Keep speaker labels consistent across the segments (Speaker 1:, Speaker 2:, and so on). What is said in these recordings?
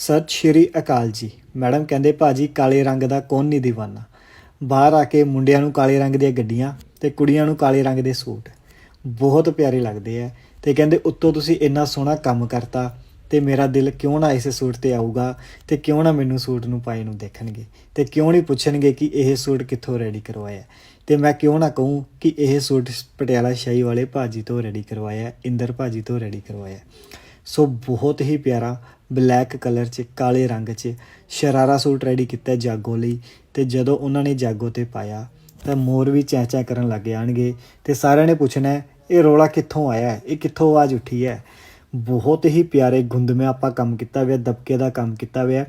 Speaker 1: ਸਤਿ ਸ਼੍ਰੀ ਅਕਾਲ ਜੀ। ਮੈਡਮ ਕਹਿੰਦੇ, ਭਾਜੀ, ਕਾਲੇ ਰੰਗ ਦਾ ਕੌਣ ਨਹੀਂ دیਵਾਨਾ ਬਾਹਰ ਆ ਕੇ ਮੁੰਡਿਆਂ ਨੂੰ ਕਾਲੇ ਰੰਗ ਦੀਆਂ ਗੱਡੀਆਂ ਤੇ ਕੁੜੀਆਂ ਨੂੰ ਕਾਲੇ ਰੰਗ ਦੇ ਸੂਟ। ਬਹੁਤ ਪਿਆਰੇ ਲੱਗਦੇ ਆ। ਤੇ ਕਹਿੰਦੇ, ਉੱਤੋਂ ਤੁਸੀਂ ਇੰਨਾ ਸੋਹਣਾ ਕੰਮ ਕਰਤਾ ਤੇ ਮੇਰਾ ਦਿਲ ਕਿਉਂ ਨਾ ਇਸ ਸੂਟ ਤੇ ਆਊਗਾ ਤੇ ਕਿਉਂ ਨਾ ਮੈਨੂੰ ਸੂਟ ਨੂੰ ਪਾਏ ਨੂੰ ਦੇਖਣਗੇ? ਤੇ ਕਿਉਂ ਨਹੀਂ ਪੁੱਛਣਗੇ ਕਿ ਇਹ ਸੂਟ ਕਿੱਥੋਂ ਰੈਡੀ ਕਰਵਾਇਆ? ਤੇ ਮੈਂ ਕਿਉਂ ਨਾ ਕਹੂੰ ਕਿ ਇਹ ਸੂਟ ਪਟਿਆਲਾ ਸ਼ਾਹੀ ਵਾਲੇ ਭਾਜੀ ਤੋਂ ਰੈਡੀ ਕਰਵਾਇਆ, ਇੰਦਰ ਭਾਜੀ ਤੋਂ ਰੈਡੀ ਕਰਵਾਇਆ। ਸੋ ਬਹੁਤ ਹੀ ਪਿਆਰਾ ਬਲੈਕ ਕਲਰ 'ਚ, ਕਾਲੇ ਰੰਗ 'ਚ ਸ਼ਰਾਰਾ ਸੂਟ ਰੈਡੀ ਕੀਤਾ ਜਾਗੋ ਲਈ ਤੇ ਜਦੋਂ ਉਹਨਾਂ ਨੇ ਜਾਗੋ ਤੇ ਪਾਇਆ ਤਾਂ ਮੋਰ ਵੀ ਚੈਂ ਚੈਂ ਕਰਨ ਲੱਗ ਜਾਣਗੇ ਤੇ ਸਾਰਿਆਂ ਨੇ ਪੁੱਛਣਾ, ਇਹ ਰੋਲਾ ਕਿੱਥੋਂ ਆਇਆ? ਇਹ ਕਿੱਥੋਂ ਆਵਾਜ਼ ਉੱਠੀ ਹੈ? ਬਹੁਤ ਹੀ ਪਿਆਰੇ ਗੁੰਦਮੇ ਆਪਾਂ ਕੰਮ ਕੀਤਾ ਹੋਇਆ, ਦਬਕੇ ਦਾ ਕੰਮ ਕੀਤਾ ਹੋਇਆ।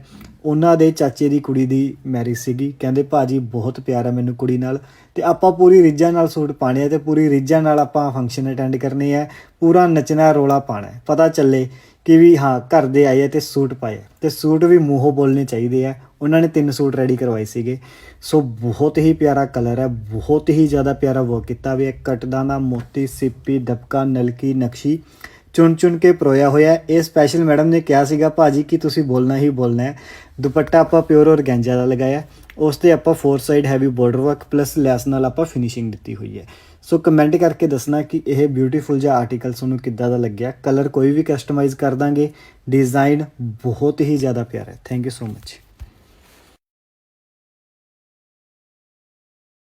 Speaker 1: ਉਹਨਾਂ ਦੇ ਚਾਚੇ ਦੀ ਕੁੜੀ ਦੀ ਮੈਰਿਜ ਸੀਗੀ। ਕਹਿੰਦੇ, ਭਾਜੀ, ਬਹੁਤ ਪਿਆਰ ਹੈ ਮੈਨੂੰ ਕੁੜੀ ਨਾਲ। ਤੇ ਆਪਾਂ ਪੂਰੀ ਰਿੱਜਾਂ ਨਾਲ ਸੂਟ ਪਾਣੇ ਆ ਤੇ ਪੂਰੀ ਰਿੱਜਾਂ ਨਾਲ ਆਪਾਂ ਫੰਕਸ਼ਨ ਅਟੈਂਡ ਕਰਨੇ ਆ। ਪੂਰਾ ਨੱਚਣਾ, ਰੋਲਾ ਪਾਣਾ ਪਤਾ ਚੱਲੇ ਕਿ ਵੀ ਹਾਂ, ਘਰ ਦੇ ਆਏ ਆ ਤੇ ਸੂਟ ਪਾਏ ਆ। ਤੇ ਸੂਟ ਵੀ ਮੂੰਹੋਂ ਬੋਲਣੇ ਚਾਹੀਦੇ ਆ। ਉਹਨਾਂ ਨੇ ਤਿੰਨ ਸੂਟ ਰੈਡੀ ਕਰਵਾਏ ਸੀਗੇ। ਸੋ ਬਹੁਤ ਹੀ ਪਿਆਰਾ ਕਲਰ ਹੈ। ਬਹੁਤ ਹੀ ਜ਼ਿਆਦਾ ਪਿਆਰਾ ਵਰਕ ਕੀਤਾ ਹੋਇਆ। ਹੈ। ਕਟਦਾਨਾ ਮੋਤੀ, ਸਿੱਪੀ, ਦਬਕਾ, ਨਲਕੀ, ਨਕਸ਼ੀ। ਚੁਣ ਚੁਣ ਕੇ ਪਰੋਇਆ ਹੋਇਆ ਇਹ ਸਪੈਸ਼ਲ ਮੈਡਮ ਨੇ ਕਿਹਾ ਸੀਗਾ, ਭਾਜੀ, ਕਿ ਤੁਸੀਂ ਬੋਲਣਾ ਹੀ ਬੋਲਣਾ ਹੈ। ਦੁਪੱਟਾ ਆਪਾਂ ਪਿਓਰ ਔਰਗੈਂਜਾ ਦਾ ਲਗਾਇਆ ਉਸ ਤੇ ਆਪਾਂ four side heavy border work plus lace ਨਾਲ ਆਪਾਂ ਫਿਨਿਸ਼ਿੰਗ ਦਿੱਤੀ ਹੋਈ ਹੈ। ਸੋ ਕਮੈਂਟ ਕਰਕੇ ਦੱਸਣਾ ਕਿ ਇਹ ਬਿਊਟੀਫੁਲ ਜਿਹਾ ਆਰਟੀਕਲ ਤੁਹਾਨੂੰ ਕਿੱਦਾਂ ਦਾ ਲੱਗਿਆ? ਕਲਰ ਕੋਈ ਵੀ ਕਸਟਮਾਈਜ਼ ਕਰ ਦਾਂਗੇ। ਡਿਜ਼ਾਈਨ ਬਹੁਤ ਹੀ ਜ਼ਿਆਦਾ ਪਿਆਰਾ ਹੈ। Thank you so much